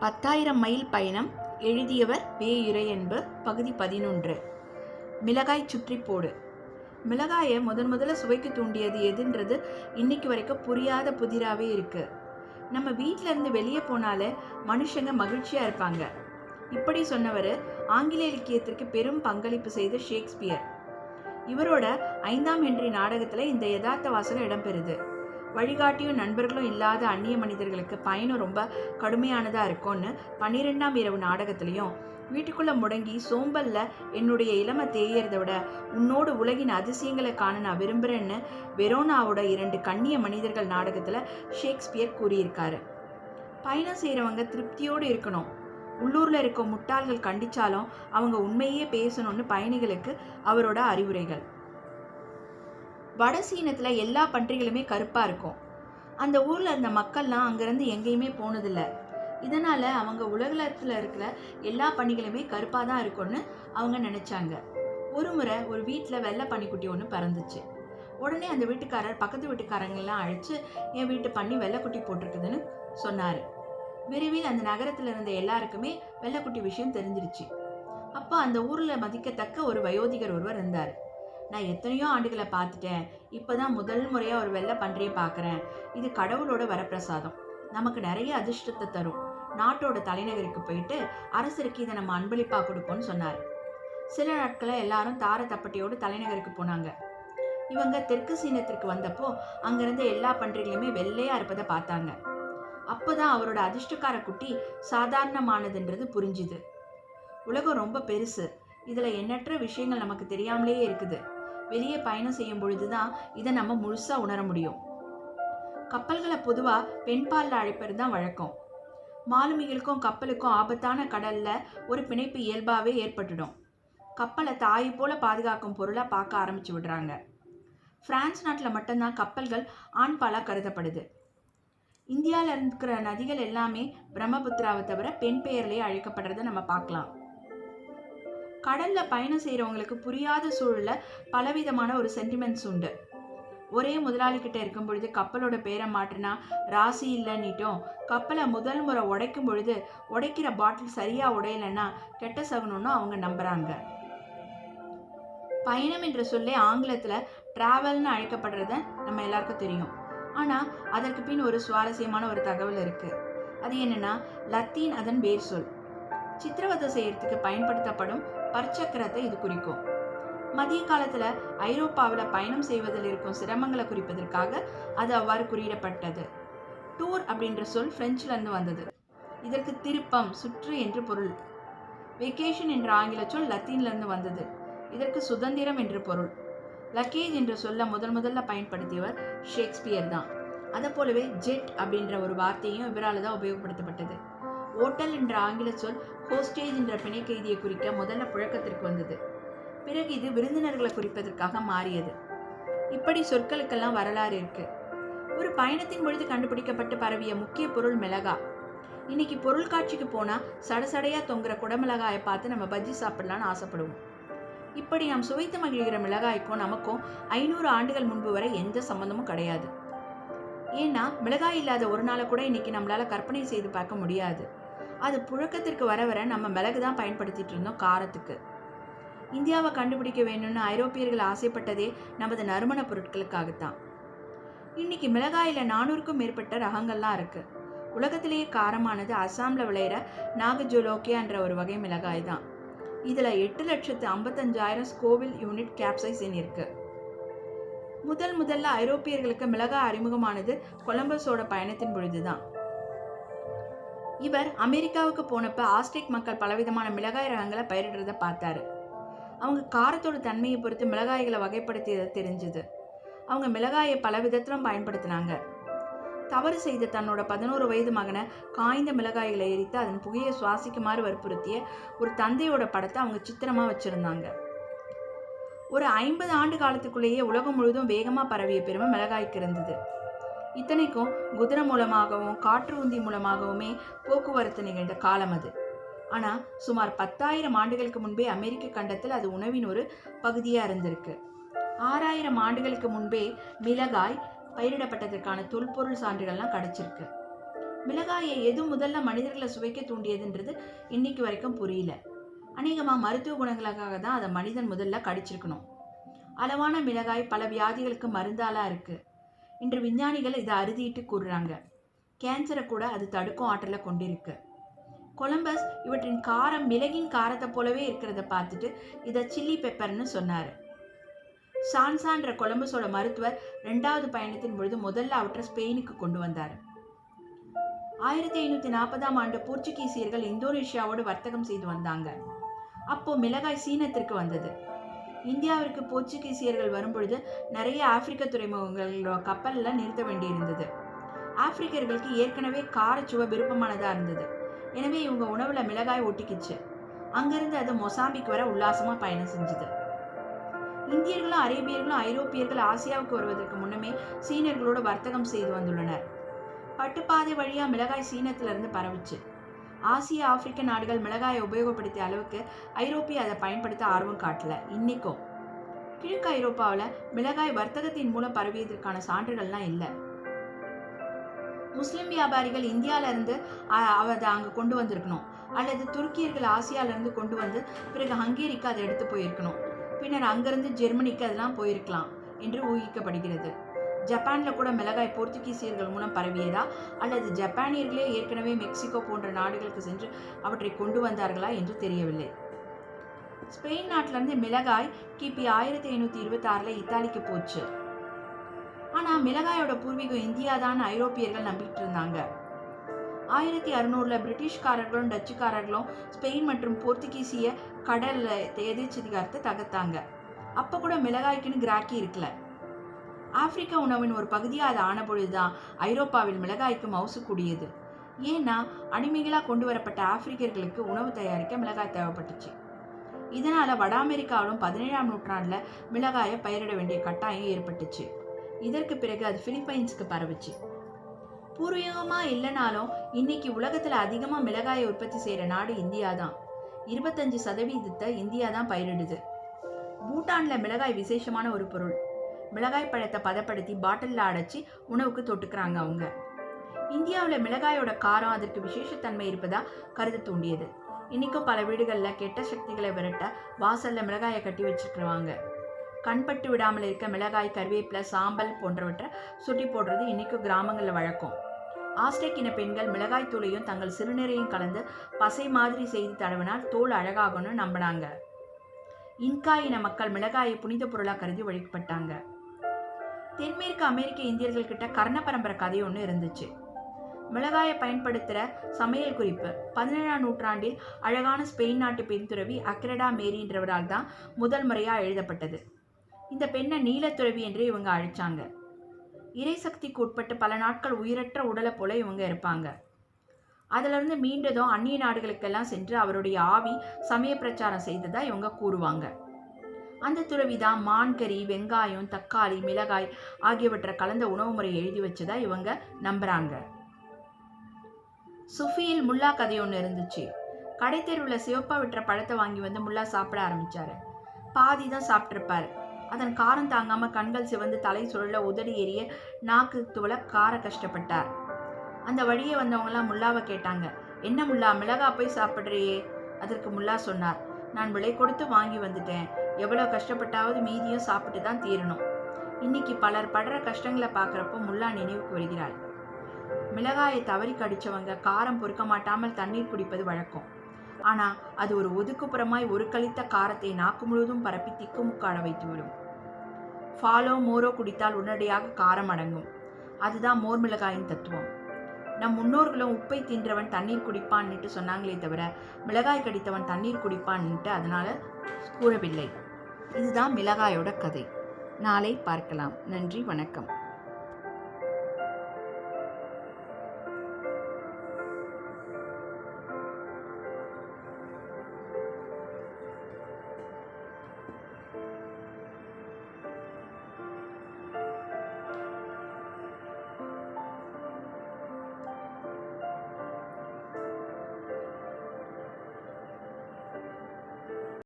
பத்தாயிரம் மைல் பயணம் எழுதியவர் வே இறையன்பு பகுதி பதினொன்று. மிளகாய் சுற்றி போடு. மிளகாயை முதன் முதல்ல சுவைக்கு தூண்டியது எதுன்றது இன்னைக்கு வரைக்கும் புரியாத புதிராகவே இருக்குது நம்ம வீட்டிலேருந்து வெளியே போனாலே மனுஷங்க மகிழ்ச்சியாக இருப்பாங்க. இப்படி சொன்னவர் ஆங்கில இலக்கியத்திற்கு பெரும் பங்களிப்பு செய்த ஷேக்ஸ்பியர். இவரோட ஐந்தாம் ஹென்றி நாடகத்தில் இந்த யதார்த்த வாசகம் இடம்பெறுது. வழிகாட்டியும் நண்பர்களும் இல்லாத அந்நிய மனிதர்களுக்கு பயணம் ரொம்ப கடுமையானதாக இருக்கும்னு பன்னிரெண்டாம் இரவு நாடகத்துலேயும் வீட்டுக்குள்ளே முடங்கி சோம்பலில் என்னுடைய இளமை தேயறதை விட உன்னோடு உலகின் அதிசயங்களை காண நான் விரும்புகிறேன்னு வெரோனாவோட இரண்டு கண்ணிய மனிதர்கள் நாடகத்தில் ஷேக்ஸ்பியர் கூறியிருக்காரு. பயணம் செய்கிறவங்க திருப்தியோடு இருக்கணும். உள்ளூரில் இருக்க முட்டாள்கள் கண்டிச்சாலும் அவங்க உண்மையே பேசணும்னு பயணிகளுக்கு அவரோட அறிவுரைகள். வட சீனத்தில் எல்லா பன்றிகளுமே கருப்பாக இருக்கும். அந்த ஊரில் இருந்த மக்கள்லாம் அங்கேருந்து எங்கேயுமே போனதில்லை. இதனால் அவங்க உலகத்தில் இருக்கிற எல்லா பன்னிகளுமே கருப்பாக தான் இருக்கும்னு அவங்க நினச்சாங்க. ஒரு முறை ஒரு வீட்டில் வெள்ளை பன்னிக்குட்டி ஒன்று பறந்துச்சு. உடனே அந்த வீட்டுக்காரர் பக்கத்து வீட்டுக்காரங்கெல்லாம் அழைச்சி என் வீட்டு பண்ணி வெள்ளைக்குட்டி போட்டிருக்குதுன்னு சொன்னார். விரைவில் அந்த நகரத்தில் இருந்த எல்லாருக்குமே வெள்ளைக்குட்டி விஷயம் தெரிஞ்சிருச்சு. அப்போ அந்த ஊரில் மதிக்கத்தக்க ஒரு வயோதிகர் ஒருவர் இருந்தார். நான் எத்தனையோ ஆண்டுகளை பார்த்துட்டேன். இப்போ தான் முதல் முறையாக ஒரு வெள்ளை பன்றியை பார்க்குறேன். இது கடவுளோட வரப்பிரசாதம். நமக்கு நிறைய அதிர்ஷ்டத்தை தரும். நாட்டோட தலைநகருக்கு போயிட்டு அரசருக்கு இதை நம்ம அன்பளிப்பாக கொடுப்போம்னு சொன்னார். சில நாட்களில் எல்லாரும் தார தப்பட்டியோடு தலைநகருக்கு போனாங்க. இவங்க தெற்கு சீனத்திற்கு வந்தப்போ அங்கிருந்த எல்லா பன்றிகளையுமே வெள்ளையாக இருப்பதை பார்த்தாங்க. அப்போ தான் அவரோட அதிர்ஷ்டக்கார குட்டி சாதாரணமானதுன்றது புரிஞ்சுது. உலகம் ரொம்ப பெருசு. இதில் எண்ணற்ற விஷயங்கள் நமக்கு தெரியாமலே இருக்குது. வெளியே பயணம் செய்யும் பொழுது தான் இதை நம்ம முழுசாக உணர முடியும். கப்பல்களை பொதுவாக பெண்பாலில் அழைப்பது தான் வழக்கம். மாலுமிகளுக்கும் கப்பலுக்கும் ஆபத்தான கடலில் ஒரு பிணைப்பு இயல்பாகவே ஏற்பட்டுடும். கப்பலை தாய் போல பாதுகாக்கும் பொருளாக பார்க்க ஆரம்பிச்சு விடுறாங்க. பிரான்ஸ் நாட்டில் மட்டும்தான் கப்பல்கள் ஆண் பாலாக கருதப்படுது. இந்தியாவில் இருக்கிற நதிகள் எல்லாமே பிரம்மபுத்திராவை தவிர பெண் பெயர்லேயே அழைக்கப்படுறதை நம்ம பார்க்கலாம். கடலில் பயணம் செய்கிறவங்களுக்கு புரியாத சூழலில் பலவிதமான ஒரு சென்டிமெண்ட்ஸ் உண்டு. ஒரே முதலாளிக்கிட்ட இருக்கும் பொழுது கப்பலோட பேரை மாற்றினா ராசி இல்லைன்னிட்டோம். கப்பலை முதல் முறை உடைக்கும் பொழுது உடைக்கிற பாட்டில் சரியாக உடையலைன்னா கெட்ட சகுனம்னு அவங்க நம்புகிறாங்க பயணம் என்ற சொல்லே ஆங்கிலத்தில் ட்ராவல்னு அழைக்கப்படுறத நம்ம எல்லாருக்கும் தெரியும். ஆனால் அதற்கு பின் ஒரு சுவாரஸ்யமான ஒரு தகவல் இருக்குது அது என்னென்னா லத்தீன் அதன் வேர் சொல். சித்திரவதை செய்யறதுக்கு பயன்படுத்தப்படும் பற்சக்கரத்தை இது குறிக்கும். மதிய காலத்துல ஐரோப்பாவில் பயணம் செய்வதில் இருக்கும் சிரமங்களை குறிப்பதற்காக அது அவ்வாறு குறியிடப்பட்டது. டூர் அப்படின்ற சொல் பிரெஞ்சுல இருந்து வந்தது. இதற்கு திருப்பம் சுற்று என்று பொருள். வெக்கேஷன் என்ற ஆங்கில சொல் லத்தீன்ல இருந்து வந்தது. இதற்கு சுதந்திரம் என்று பொருள். லக்கேஜ் என்ற சொல்ல முதல் முதல்ல பயன்படுத்தியவர் ஷேக்ஸ்பியர் தான். அதை போலவே ஜெட் அப்படின்ற ஒரு வார்த்தையும் இவரால் தான் உபயோகப்படுத்தப்பட்டது. ஓட்டல் என்ற ஆங்கில சொல் ஹோஸ்டேஜ் என்ற பிணை கைதியை குறிக்க முதல்ல புழக்கத்திற்கு வந்தது. பிறகு இது விருந்தினர்களை குறிப்பதற்காக மாறியது. இப்படி சொற்களுக்கெல்லாம் வரலாறு இருக்கு. ஒரு பயணத்தின் பொழுது கண்டுபிடிக்கப்பட்டு பரவிய முக்கிய பொருள் மிளகா. இன்னைக்கு பொருள் காட்சிக்கு போனால் சடசடையா தொங்குற குடமிளகாயை பார்த்து நம்ம பஜ்ஜி சாப்பிடலான்னு ஆசைப்படுவோம். இப்படி நாம் சுவைத்து மகிழ்கிற மிளகாய்க்கும் நமக்கும் ஐநூறு ஆண்டுகள் முன்பு வரை எந்த சம்மந்தமும் கிடையாது. ஏன்னா மிளகாய் இல்லாத ஒரு நாளை கூட இன்னைக்கு நம்மளால கற்பனை செய்து பார்க்க முடியாது. அது புழக்கத்திற்கு வர வர நம்ம மிளகு தான் பயன்படுத்திட்டு இருந்தோம் காரத்துக்கு. இந்தியாவை கண்டுபிடிக்க வேணும்னு ஐரோப்பியர்கள் ஆசைப்பட்டதே நமது நறுமண பொருட்களுக்காகத்தான். இன்னைக்கு மிளகாயில் நானூறுக்கும் மேற்பட்ட ரகங்கள்லாம் இருக்கு. உலகத்திலேயே காரமானது அசாம்ல விளையிற நாகஜோலோக்கியான்ற ஒரு வகை மிளகாய் தான். இதில் எட்டு லட்சத்து ஐம்பத்தஞ்சாயிரம் ஸ்கோவில் யூனிட் கேப்சைசின் இருக்கு. முதல் முதல்ல ஐரோப்பியர்களுக்கு மிளகாய் அறிமுகமானது கொலம்பஸோட பயணத்தின் பொழுது தான் இவர் அமெரிக்காவுக்கு போனப்ப ஆஸ்ட்ரிக் மக்கள் பலவிதமான மிளகாய் ரகங்களை பயிரிடுறத பார்த்தாரு. அவங்க காரத்தோட தன்மையை பொறுத்து மிளகாய்களை வகைப்படுத்தியதை தெரிஞ்சுது. அவங்க மிளகாயை பல விதத்திலும் பயன்படுத்தினாங்க. தவறு செய்த தன்னோட பதினோரு வயது மகனை காய்ந்த மிளகாய்களை எரித்து அதன் புகையை சுவாசிக்குமாறு வற்புறுத்திய ஒரு தந்தையோட படத்தை அவங்க சித்திரமாக வச்சுருந்தாங்க. ஒரு ஐம்பது ஆண்டு காலத்துக்குள்ளேயே உலகம் முழுவதும் வேகமாக பரவிய பெருமை மிளகாய்க்கு இருந்தது. இத்தனைக்கும் குதிரை மூலமாகவும் காற்று உந்தி மூலமாகவுமே போக்குவரத்து நிகழ்ந்த காலம் அது. ஆனால் சுமார் பத்தாயிரம் ஆண்டுகளுக்கு முன்பே அமெரிக்க கண்டத்தில் அது உணவின் ஒரு பகுதியாக இருந்திருக்கு. ஆறாயிரம் ஆண்டுகளுக்கு முன்பே மிளகாய் பயிரிடப்பட்டதற்கான தொல்பொருள் சான்றுகள்லாம் கிடச்சிருக்கு. மிளகாயை எது முதல்ல மனிதர்களை சுவைக்க தூண்டியதுன்றது இன்னைக்கு வரைக்கும் புரியல. அநேகமாக மருத்துவ குணங்களுக்காக தான் அதை மனிதன் முதல்ல கடிச்சிருக்கணும். அளவான மிளகாய் பல வியாதிகளுக்கு மருந்தாலாம் இருக்குது இன்று விஞ்ஞானிகள் இதை அறுதிட்டு கூறுறாங்க. கேன்சரை கூட அது தடுக்கும் ஆற்றலை கொண்டிருக்கு. கொலம்பஸ் இவற்றின் காரம் மிளகின் காரத்தை போலவே இருக்கிறத பார்த்துட்டு இதை சில்லி பெப்பர்னு சொன்னார். சான்சான்ற கொலம்பஸோட மருத்துவர் ரெண்டாவது பயணத்தின் பொழுது முதல்ல அவற்றை ஸ்பெயினுக்கு கொண்டு வந்தார். ஆயிரத்தி ஐநூற்றி நாற்பதாம் ஆண்டு போர்ச்சுகீசியர்கள் இந்தோனேஷியாவோடு வர்த்தகம் செய்து வந்தாங்க. அப்போ மிளகாய் சீனத்திற்கு வந்தது. இந்தியாவிற்கு போர்ச்சுகீசியர்கள் வரும்பொழுது நிறைய ஆப்பிரிக்க துறைமுகங்களோட கப்பலில் நிறுத்த வேண்டியிருந்தது. ஆப்பிரிக்கர்களுக்கு ஏற்கனவே காரச்சுவை விருப்பமானதாக இருந்தது. எனவே இவங்க உணவில் மிளகாய் ஒட்டிக்கிச்சு அங்கிருந்து அது மொசாம்பிக் வர உல்லாசமாக பயணம் செஞ்சுது. இந்தியர்களும் அரேபியர்களும் ஐரோப்பியர்கள் ஆசியாவுக்கு வருவதற்கு முன்னமே சீனர்களோடு வர்த்தகம் செய்து வந்துள்ளனர். பட்டுப்பாதை வழியாக மிளகாய் சீனத்திலிருந்து பரவுச்சு. ஆசிய ஆப்பிரிக்க நாடுகள் மிளகாயை உபயோகப்படுத்திய அளவுக்கு ஐரோப்பிய அதை பயன்படுத்த ஆர்வம் காட்டல. இன்னைக்கும். கிழக்கு ஐரோப்பாவில் மிளகாய் வர்த்தகத்தின் மூலம் பரவியதற்கான சான்றுகள்லாம் இல்லை. முஸ்லிம் வியாபாரிகள் இந்தியாவிலேருந்து அதை அங்கே கொண்டு வந்திருக்கணும். அல்லது துருக்கியர்கள் ஆசியாவிலேருந்து கொண்டு வந்து பிறகு ஹங்கேரிக்கு அதை எடுத்து போயிருக்கணும். பின்னர் அங்கிருந்து ஜெர்மனிக்கு அதெல்லாம் போயிருக்கலாம் என்று ஊகிக்கப்படுகிறது. ஜப்பானில் கூட மிளகாய் போர்த்துகீசியர்கள் மூலம் பரவியதா? அல்லது ஜப்பானியர்களே ஏற்கனவே மெக்சிகோ போன்ற நாடுகளுக்கு சென்று அவற்றை கொண்டு வந்தார்களா என்று தெரியவில்லை. ஸ்பெயின் நாட்டிலிருந்து மிளகாய் கிபி ஆயிரத்தி ஐநூற்றி இருபத்தாறில் இத்தாலிக்கு போச்சு. ஆனால் மிளகாயோட பூர்வீகம் இந்தியா தான் ஐரோப்பியர்கள் நம்பிட்டு இருந்தாங்க. ஆயிரத்தி அறுநூறில் பிரிட்டிஷ்காரர்களும் டச்சுக்காரர்களும் ஸ்பெயின் மற்றும் போர்த்துகீசிய கடல் எதிர்ச்சதிகாரத்தை தகர்த்தாங்க. அப்போ கூட மிளகாய்க்குன்னு கிராக்கி இருக்கலை. ஆப்பிரிக்க உணவின் ஒரு பகுதியாக அது ஆன பொழுதுதான் ஐரோப்பாவில் மிளகாய்க்கு மவுசு கூடியது. ஏன்னா அடிமைகளாக கொண்டு வரப்பட்ட ஆப்பிரிக்கர்களுக்கு உணவு தயாரிக்க மிளகாய் தேவைப்பட்டுச்சு. இதனால் வட அமெரிக்காவிலும் பதினேழாம் நூற்றாண்டில் மிளகாயை பயிரிட வேண்டிய கட்டாயம் ஏற்பட்டுச்சு. இதற்கு பிறகு அது பிலிப்பைன்ஸுக்கு பரவுச்சு. பூர்வீகமாக இல்லைனாலும் இன்னைக்கு உலகத்தில் அதிகமாக மிளகாயை உற்பத்தி செய்கிற நாடு இந்தியா தான் இருபத்தஞ்சு சதவீதத்தை இந்தியா தான் பயிரிடுது. பூட்டானில் மிளகாய் விசேஷமான ஒரு பொருள். மிளகாய் பழத்தை பதப்படுத்தி பாட்டிலில் அடைச்சி உணவுக்கு தொட்டுக்கிறாங்க அவங்க. இந்தியாவில் மிளகாயோட காரம் அதற்கு விசேஷத்தன்மை இருப்பதாக கருத தூண்டியது. இன்றைக்கும் பல வீடுகளில் கெட்ட சக்திகளை விரட்ட வாசலில் மிளகாயை கட்டி வச்சிருக்கிறவாங்க. கண்பட்டு விடாமல் இருக்க மிளகாய் கருவேப்பிலை சாம்பல் போன்றவற்றை சுட்டி போடுறது இன்னைக்கும் கிராமங்களில் வழக்கம். ஆஸ்டேக்கின பெண்கள் மிளகாய் தூளையும் தங்கள் சிறுநீரையும் கலந்து பசை மாதிரி செய்து தடவினால் தோல் அழகாகும்னு நம்பினாங்க. இன்கா இன மக்கள் மிளகாயை புனித பொருளாக கருதி வழிபட்டாங்க. தென்மேற்கு அமெரிக்க இந்தியர்கள் கிட்ட கர்ண பரம்பரை கதை ஒன்று இருந்துச்சு. மிளகாயை பயன்படுத்துகிற சமையல் குறிப்பு. பதினேழாம் நூற்றாண்டில் அழகான ஸ்பெயின் நாட்டு பெண்துறவி அக்ரடா மேரின்றவரால் தான் முதல் முறையாக எழுதப்பட்டது. இந்த பெண்ணை நீலத்துறவி என்று இவங்க அழைச்சாங்க. இறை சக்திக்கு உட்பட்டு பல நாட்கள் உயிரற்ற உடலை போல இவங்க இருப்பாங்க. அதிலிருந்து மீண்டதும் அந்நிய நாடுகளுக்கெல்லாம் சென்று அவருடைய ஆவி சமய பிரச்சாரம் செய்ததாக இவங்க கூறுவாங்க. அந்த துறவி தான் மான்கறி வெங்காயம் தக்காளி மிளகாய் ஆகியவற்றை கலந்த உணவு முறையை எழுதி வச்சதா இவங்க நம்புறாங்க. சுஃபியில் முல்லா கதை ஒன்று இருந்துச்சு. கடைத்தெருவில் சிவப்பா விட்டுற பழத்தை வாங்கி வந்து முல்லா சாப்பிட ஆரம்பிச்சாரு. பாதி தான் சாப்பிட்ருப்பார் அதன் காரம் தாங்காம கண்கள் சிவந்து தலை சுழல உதடி எரிய நாக்கு துவள கார கஷ்டப்பட்டார். அந்த வழியே வந்தவங்களாம் முல்லாவை கேட்டாங்க. என்ன முல்லா மிளகா போய் சாப்பிட்றியே? அதற்கு முல்லா சொன்னார். நான் விலை கொடுத்து வாங்கி வந்துட்டேன். எவ்வளோ கஷ்டப்பட்டாவது மீதியும் சாப்பிட்டு தான் தீரணும். இன்னைக்கு பலர் படுற கஷ்டங்களை பார்க்குறப்போ முல்லா நினைவுக்கு வருகிறாள். மிளகாயை தவறி கடிச்சவங்க காரம் பொறுக்க மாட்டாமல் தண்ணீர் குடிப்பது வழக்கம். ஆனால் அது ஒரு ஒதுக்குப்புறமாய் ஒரு கழித்த காரத்தை நாக்கு முழுவதும் பரப்பி திக்குமுக்காட வைத்துவிடும் ஃபாலோ மோரோ குடித்தால் உடனடியாக காரம் அடங்கும். அதுதான் மோர் மிளகாயின் தத்துவம். நம் முன்னோர்களும் உப்பை தின்றவன் தண்ணீர் குடிப்பான்னுட்டு சொன்னாங்களே தவிர மிளகாய் கடித்தவன் தண்ணீர் குடிப்பான்னுட்டு அதனால் கூறவில்லை. இதுதான் மிளகாயோட கதை. நாளை பார்க்கலாம். நன்றி வணக்கம்.